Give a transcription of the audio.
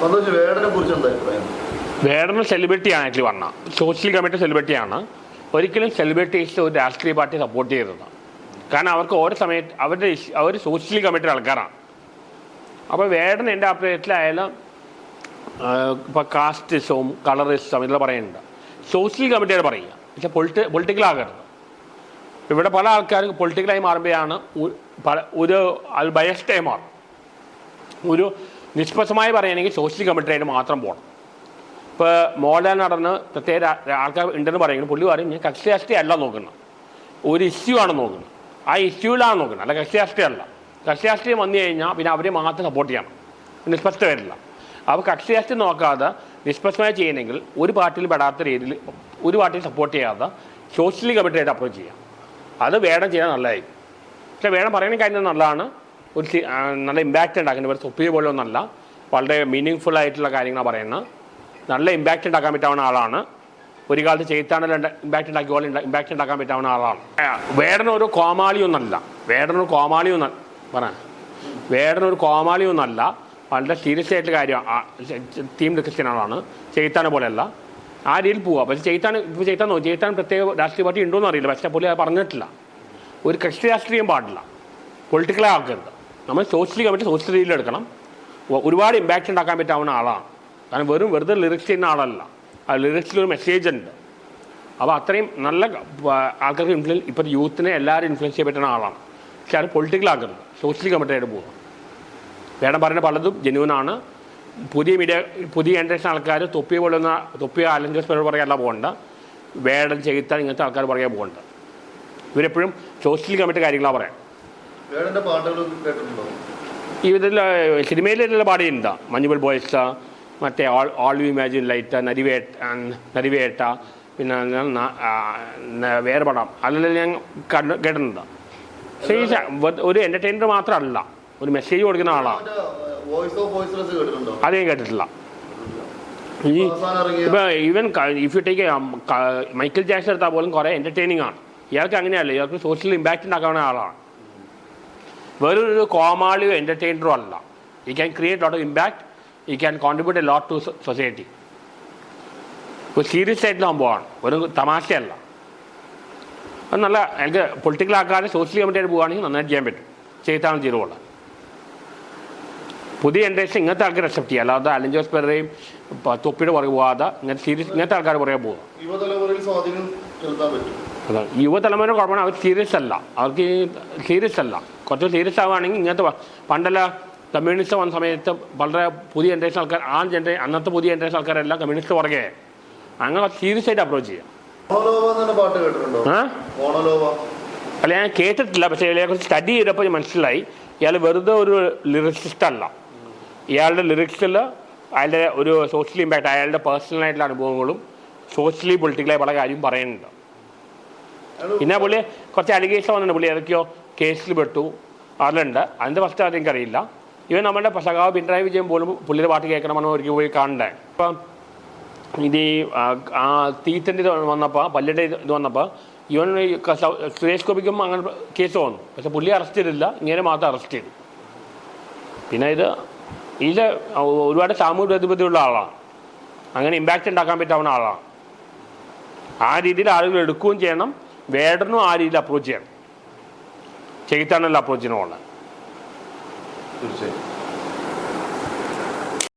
സന്തോഷ് വേടനെ കുറിച്ച് വേടന സെലിബ്രിറ്റിയാണ് ആക്ച്വലി പറഞ്ഞ സോഷ്യൽ കമ്മിറ്റി സെലിബ്രിറ്റിയാണ് ഒരിക്കലും സെലിബ്രിറ്റീസ് ഒരു രാഷ്ട്രീയ പാർട്ടി സപ്പോർട്ട് ചെയ്തത് കാരണം അവർക്ക് ഓരോ സമയത്ത് അവരുടെ അവർ സോഷ്യൽ കമ്മിറ്റിയുടെ ആൾക്കാരാണ്. അപ്പോൾ വേടൻ എന്റെ അഭിപ്രായത്തിലായാലും ഇപ്പോൾ കാസ്റ്റിസവും കളറിസവും ഇതെല്ലാം പറയുന്നുണ്ട്. സോഷ്യൽ കമ്മിറ്റിയുടെ പറയുക. പക്ഷേ പൊളിറ്റി പൊളിറ്റിക്കൽ ആകരുത്. ഇവിടെ പല ആൾക്കാരും പൊളിറ്റിക്കലായി മാറുമ്പോഴാണ് പല- ഒരു ബയസ്റ്റായി മാറും. ഒരു നിഷ്പക്ഷമായി പറയുകയാണെങ്കിൽ സോഷ്യൽ കമ്മിറ്റിയായിട്ട് മാത്രം പോകണം ഇപ്പോൾ മോഡൽ നടന്ന് പ്രത്യേക ആൾക്കാർ ഉണ്ടെന്ന് പറയുന്നത് പുള്ളി പറയും ഞാൻ കക്ഷി രാഷ്ട്രീയ അല്ല നോക്കുന്നത്. ഒരു ഇഷ്യൂ ആണ് നോക്കുന്നത്. ആ ഇഷ്യൂവിലാണ് നോക്കുന്നത്. അല്ല കക്ഷി രാഷ്ട്രീയമല്ല കക്ഷി രാഷ്ട്രീയം വന്നു കഴിഞ്ഞാൽ പിന്നെ അവരെ മാത്രം സപ്പോർട്ട് ചെയ്യണം. നിഷ്പക്ഷത വരില്ല അപ്പോൾ കക്ഷി രാഷ്ട്രീയം നോക്കാതെ നിഷ്പക്ഷമായി ചെയ്യണമെങ്കിൽ ഒരു പാർട്ടിയിൽ പെടാത്ത രീതിയിൽ ഒരു പാർട്ടിയിൽ സപ്പോർട്ട് ചെയ്യാതെ സോഷ്യൽ കമ്മിറ്റിയായിട്ട് അപ്രോച്ച് ചെയ്യാം. അത് വേണം ചെയ്യാൻ നല്ലതായിരിക്കും. പക്ഷേ വേണം പറയുന്ന കാര്യം നല്ലതാണ്. ഒരു നല്ല ഇമ്പാക്റ്റ് ഉണ്ടാക്കുന്നത് ഇവർ തൊപ്പിയ പോലെ ഒന്നല്ല വളരെ മീനിങ് ഫുൾ ആയിട്ടുള്ള കാര്യങ്ങളാണ് പറയുന്നത് നല്ല ഇമ്പാക്റ്റ് ഉണ്ടാക്കാൻ പറ്റാവുന്ന ആളാണ്. ഒരു കാലത്ത് ചെയ്താണല്ലോ ഇമ്പാക്റ്റ് ഉണ്ടാക്കിയ പോലെ ഇമ്പാക്റ്റ് ഉണ്ടാക്കാൻ പറ്റാവുന്ന ആളാണ്. വേടനൊരു കോമാളിയൊന്നല്ല. വേടനൊരു കോമാളിയൊന്ന പറ. വേടനൊരു കോമാളിയൊന്നല്ല. വളരെ സീരിയസ് ആയിട്ടുള്ള കാര്യമാണ് ടീം ഡിസ്കഷൻ ആളാണ്. ചെയ്ത്താനെ പോലെയല്ല. ആ രീതിയിൽ പോവുക പക്ഷേ ചെയ്ത്താൻ ഇപ്പോൾ ചെയ്ത്താൻ നോക്കി ചെയ്ത്താൻ പ്രത്യേക രാഷ്ട്രീയ പാർട്ടി ഉണ്ടോ എന്ന് അറിയില്ല. പക്ഷേ പുള്ളി അത് പറഞ്ഞിട്ടില്ല. ഒരു കക്ഷി രാഷ്ട്രീയം പാടില്ല. പൊളിറ്റിക്കൽ ആക്കരുത് നമ്മൾ സോഷ്യലി കമ്മിറ്റി സോഷ്യൽ രീതിയിൽ എടുക്കണം. ഒരുപാട് ഇമ്പാക്റ്റ് ഉണ്ടാക്കാൻ പറ്റാവുന്ന ആളാണ്. കാരണം വെറും വെറുതെ ലിറിക്സ് ചെയ്യുന്ന ആളല്ല. ആ ലിറിക്സിൽ ഒരു മെസ്സേജ് ഉണ്ട്. അപ്പോൾ അത്രയും നല്ല ആൾക്കാർക്ക് ഇൻഫ്ലുവൻസ് ഇപ്പോൾ യൂത്തിനെ എല്ലാവരും ഇൻഫ്ലുവൻസ് ചെയ്യാൻ പറ്റുന്ന ആളാണ്. പക്ഷെ അത് പൊളിറ്റിക്കൽ ആക്കരുത്. സോഷ്യലി കമ്മിറ്റിയായിട്ട് പോകുന്നു വേണം പറയുന്ന പലതും ജെന്യൂനാണ് പുതിയ മീഡിയ പുതിയ ജനറേഷൻ ആൾക്കാർ തൊപ്പിയ പോലുന്ന തൊപ്പിയ അലഞ്ചസ് പേരോട് പറയാനല്ല പോകേണ്ട വേടം ചെയ്ത്താൻ ഇങ്ങനത്തെ ആൾക്കാർ പറയാൻ പോകേണ്ട ഇവരെപ്പോഴും സോഷ്യൽ കമ്മിറ്റി കാര്യങ്ങളാണ് പറയാം. വേടന്റെ പാട്ടുകൾ കേട്ടിട്ടുണ്ടോ? ഇതിൽ സിനിമയിലെല്ലാം പാടിയിട്ടുണ്ട്. മഞ്ഞുബൽ ബോയ്സ് മറ്റേ All All You Imagine Light Narivetta Narivetta പിന്നെ വേറെ പടം. അതെല്ലാം ഞാൻ കണ്ട് കേട്ടിട്ടുണ്ട്. ഒരു എന്റർടൈനർ മാത്രമല്ല ഒരു മെസ്സേജ് കൊടുക്കുന്ന ആളാണ് അത് ഞാൻ കേട്ടിട്ടില്ല. ഈ ഇപ്പൊ even if you take Michael Jackson എടുത്താൽ പോലും കുറേ എന്റർടൈനിങ് ആണ്. ഇയാൾക്ക് അങ്ങനെയല്ല ഇയാൾക്ക് സോഷ്യൽ ഇമ്പാക്റ്റ് ഉണ്ടാക്കാവുന്ന ആളാണ്. വേറൊരു കോമാളിയോ എന്റർടൈനറോ അല്ല. He can create lot of impact he can contribute a lot to society ഒരു സീരിയസ് ആയിട്ടുള്ള സംഭവമാണ്. ഒരു തമാശയല്ല. അത് നല്ല എനിക്ക് പൊളിറ്റിക്കൽ ആക്കാതെ സോഷ്യൽ കമ്മിറ്റിയായിട്ട് പോവുകയാണെങ്കിൽ നന്നായിട്ട് ചെയ്യാൻ പറ്റും. ചെയ്താണ് ചെയ്തോളാം പുതിയ ജനറേഷൻ ഇങ്ങനത്തെ ആൾക്കാർ അക്സെപ്റ്റ് ചെയ്യുക അല്ലാതെ അലൻ ജോസ് പേരുടെയും തൊപ്പിയുടെ പുറകെ പോകാതെ ഇങ്ങനത്തെ സീരിയസ് ഇങ്ങനത്തെ ആൾക്കാർ പുറകെ പോകുക യുവതലമുറയിൽ സ്വാധീനം ചെലുത്താൻ പറ്റും. അതാണ് യുവതലമുറ കുഴപ്പമാണ് അവർ സീരിയസ് അല്ല അവർക്ക് സീരിയസ് അല്ല കുറച്ച് സീരിയസ് ആവുകയാണെങ്കിൽ ഇങ്ങനത്തെ പണ്ടല്ല കമ്മ്യൂണിസ്റ്റ് വന്ന സമയത്ത് വളരെ പുതിയ ജനറേഷൻ ആൾക്കാർ ആ ജനറേ അന്നത്തെ പുതിയ ജനറേഷൻ ആൾക്കാരെല്ലാം കമ്മ്യൂണിസ്റ്റ് പുറകെ. അങ്ങനെ സീരിയസ് ആയിട്ട് അപ്രോച്ച് ചെയ്യാം. അല്ല ഞാൻ കേട്ടിട്ടില്ല പക്ഷേ കുറിച്ച് സ്റ്റഡി ചെയ്തപ്പോൾ മനസ്സിലായി. ഇയാൾ വെറുതെ ഒരു ലിറിക്സിസ്റ്റ് അല്ല. ഇയാളുടെ ലിറിക്സിൽ അയാളുടെ ഒരു സോഷ്യൽ ഇമ്പാക്റ്റ് അയാളുടെ പേഴ്സണലായിട്ടുള്ള അനുഭവങ്ങളും സോഷ്യലി പൊളിറ്റിക്കലായി പല കാര്യവും പറയുന്നുണ്ട്. പിന്നെ പുള്ളി കുറച്ച് അലിഗേഷൻ വന്നിട്ടുണ്ട്. പുള്ളി ഏതൊക്കെയോ കേസിൽ പെട്ടു. അതിലുണ്ട്. അതിന്റെ ഫസ്റ്റ് ആദ്യം എനിക്കറിയില്ല. ഇവൻ നമ്മുടെ സഖാവ് പിണറായി വിജയൻ പോലും പുള്ളിയുടെ പാട്ട് കേൾക്കണമെന്ന് ഒരിക്കൽ പോയി കാണണ്ടേ? ഇപ്പം ഇത് ആ, തീറ്റന്റെ ഇത് വന്നപ്പോൾ പല്ലിയുടെ ഇത് ഇത് വന്നപ്പോൾ ഇവൻ സുരേഷ് ഗോപിക്കും അങ്ങനെ കേസ് വന്നു. പക്ഷെ പുള്ളി അറസ്റ്റ് ചെയ്തില്ല. ഇങ്ങനെ മാത്രം അറസ്റ്റ് ചെയ്തു. പിന്നെ ഇത് ഇതിൽ ഒരുപാട് സാമൂഹ്യ പ്രതിബദ്ധതയുള്ള ആളാണ്. അങ്ങനെ ഇമ്പാക്റ്റ് ഉണ്ടാക്കാൻ പറ്റാവുന്ന ആളാണ്. ആ രീതിയിൽ ആളുകൾ എടുക്കുകയും ചെയ്യണം. വേടനും ആ രീതിയിൽ അപ്രോച്ച് ചെയ്യണം ചെയ്താണല്ലോ അപ്രോച്ച് ചെയ്യണമുള്ളത് തീർച്ചയായും.